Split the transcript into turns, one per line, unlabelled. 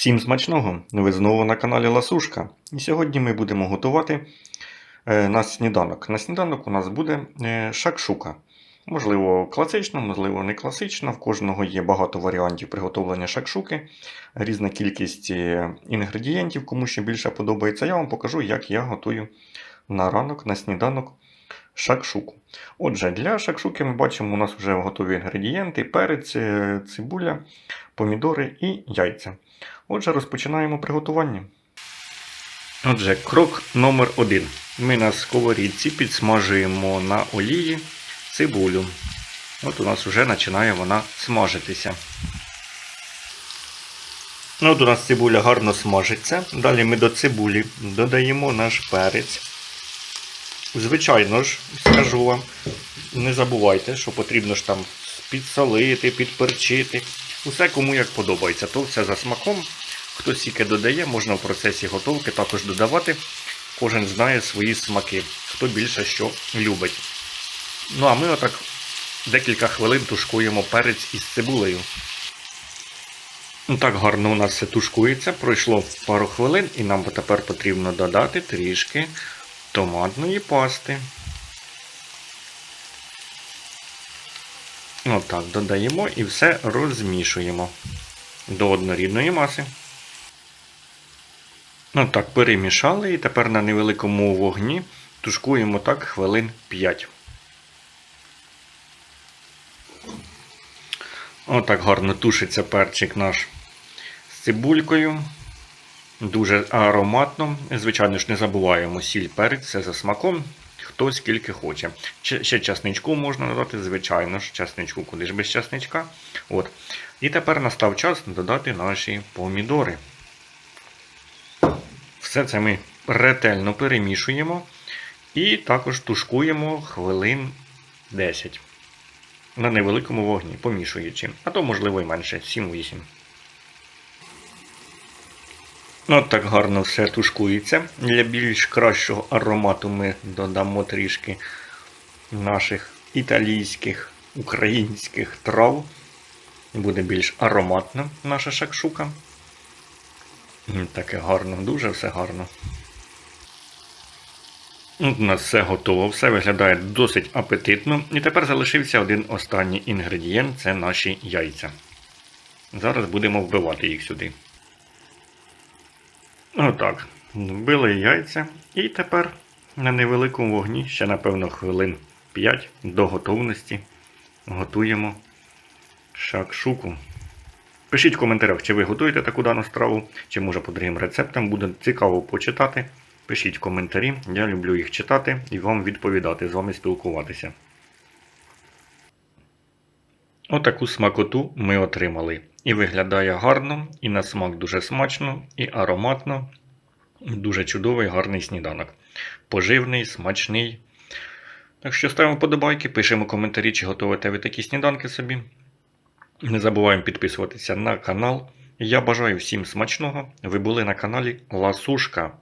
Всім смачного! Ви знову на каналі Ласушка. І сьогодні ми будемо готувати е, на сніданок. На сніданок у нас буде е, шакшука. Можливо, класично, можливо, не класично. В кожного є багато варіантів приготовлення шакшуки, різна кількість е, інгредієнтів, кому ще більше подобається. Я вам покажу, як я готую на ранок, на сніданок шакшуку. Отже, для шакшуки ми бачимо, у нас вже готові інгредієнти: перець, е, цибуля, помідори і яйця. Отже, розпочинаємо приготування. Отже, крок номер один. Ми на сковорідці підсмажуємо на олії цибулю. От у нас вже починає вона смажитися. От у нас цибуля гарно смажиться. Далі ми до цибулі додаємо наш перець. Звичайно ж, скажу вам, не забувайте, що потрібно ж там підсолити, підперчити. Усе кому як подобається, то все за смаком. Хто стільки додає, можна в процесі готовки також додавати. Кожен знає свої смаки, хто більше що любить. Ну а ми отак декілька хвилин тушкуємо перець із цибулею. Ну, Так гарно у нас все тушкується. Пройшло пару хвилин, і нам тепер потрібно додати трішки томатної пасти. Отак, додаємо і все розмішуємо до однорідної маси. Отак, перемішали і тепер на невеликому вогні тушкуємо так хвилин 5. Отак гарно тушиться перчик наш з цибулькою. Дуже ароматно. Звичайно ж, не забуваємо сіль перець, це за смаком. Хто скільки хоче. Ще часничку можна додати, звичайно ж, часничку, куди ж без часничка. От. І тепер настав час додати наші помідори. Все це ми ретельно перемішуємо і також тушкуємо хвилин 10 на невеликому вогні, помішуючи, а то, можливо, і менше 7-8. От так гарно все тушкується. Для більш кращого аромату ми додамо трішки наших італійських, українських трав. Буде більш ароматна наша шакшука. Таке гарно, дуже все гарно. От У нас все готово, все виглядає досить апетитно. І тепер залишився один останній інгредієнт це наші яйця. Зараз будемо вбивати їх сюди. Отак. Вбили яйця. І тепер на невеликому вогні, ще, напевно, хвилин 5 до готовності готуємо шакшуку. Пишіть в коментарях, чи ви готуєте таку дану страву, чи може по другим рецептам буде цікаво почитати. Пишіть коментарі, я люблю їх читати і вам відповідати, з вами спілкуватися. Отаку смакоту ми отримали. І виглядає гарно, і на смак дуже смачно, і ароматно. Дуже чудовий, гарний сніданок. Поживний, смачний. Так що ставимо подобайки, пишемо коментарі, чи готуєте ви такі сніданки собі. Не забуваємо підписуватися на канал. Я бажаю всім смачного. Ви були на каналі Ласушка.